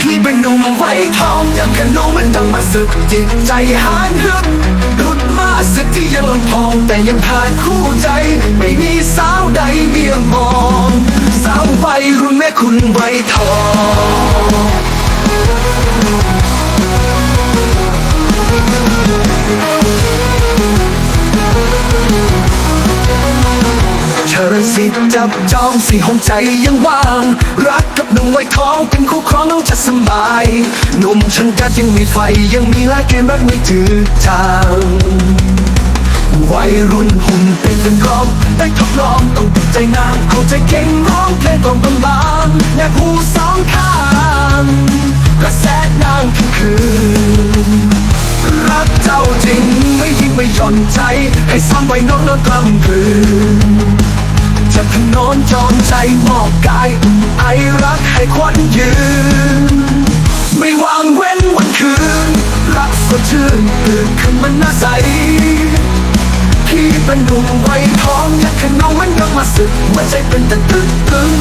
พี่เป็นหนุ่มไวทองอย่างกันน้องมันต้องมาสึกจิตใจหานฮึกรุดมาสึกที่ยังลงทอง แต่ยังผ่านคู่ใจ ไม่มีสาวใดเมียมอง สาวใบรุ่นแม่คุณไวทอง สิจับจองสีห้องใจยังว่าง รักกับหนุ่มไว้ทองเป็นคู่ครองน้องจะสบายหนุ่มฉันกัดยังมีไฟยังมีและเกมรักไม่จืดจางวัยรุ่นหุ่นเป็นเป็นกรอบได้ทดลองต้องติดใจนางเข้าใจเก่งร้องเพลงกล่อมบางๆแนบหูสองข้างกระแสนางคืนรักเจ้าจริงไม่ยิ่งไม่หย่อนใจ ให้ซ้ำไว้น้องนอนกลำคืนจะถนอน จอมใจมอบกาย ไอรักให้ควันยืน ไม่วางเว้นวันคืน รักสดชื่นตื่นขึ้นมันน่าใสพี่เป็นหนุ่มไว้ทองอยากให้น้องมันยังมาสึกหัวใจเป็นแต่ตึกตึง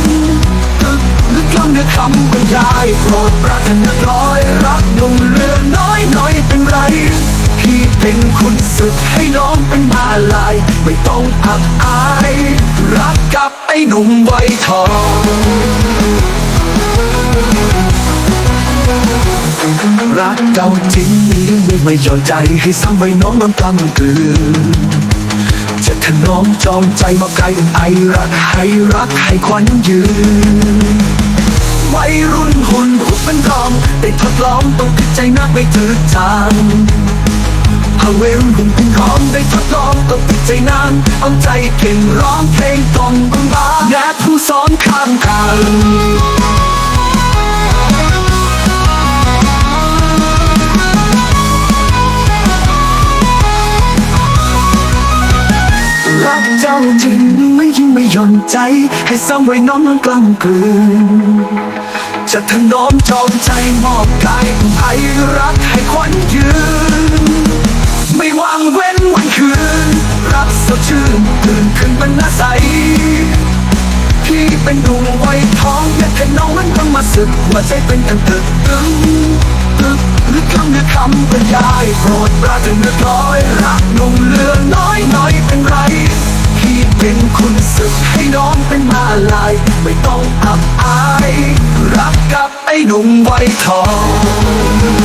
ตึกลึกล้ำเนื้อคำบรรยายโปรดปรารถนาร้อย รักหนุ่มเรือน้อยน้อยเป็นไรพี่เป็นคุณสึกให้น้องเป็นมาลาย ไม่ต้องอับอาย ไอ้หนุ่มไวทองรักเก่าจริงมีเรื่องไม่ไม่หย่อนใจให้ซ้ำไว้น้องน้ำตามันกลืนจะถนอมจองใจมาไกลไอรักให้รักให้ควันยืนวัยรุ่นหุ่นหุบเป็นรองได้ทดลองต้องติดใจนักไม่จืดจาง เวัยรุ่นหุ่นเป็นรองได้ทดลองต้องติดใจนานเอาใจเก่งร้องเพลงกล่อมบางบาแนบผู้สอนข้างกันรักเจ้าจริงไม่ยิ่งไม่หย่อนใจ ให้ซ้ำไว้น้องนั้นกลางคืนจะถนอมจอมใจมอบกายไอรัก สดชื่นตื่นขึ้นมันน่าใสพี่เป็นดวงไว้ทองอยากให้น้องมันต้องมาสึกหัวใจเป็นกันตึกตึงตึกหรือคำหรือคำบรรยายโปรดปรารถนาร้อยรักนุ่มเรือน้อยน้อยเป็นไรพี่เป็นคุณสึกให้น้องเป็นมาลายไม่ต้องอับอาย รักกับไอ้หนุ่มไว้ทอง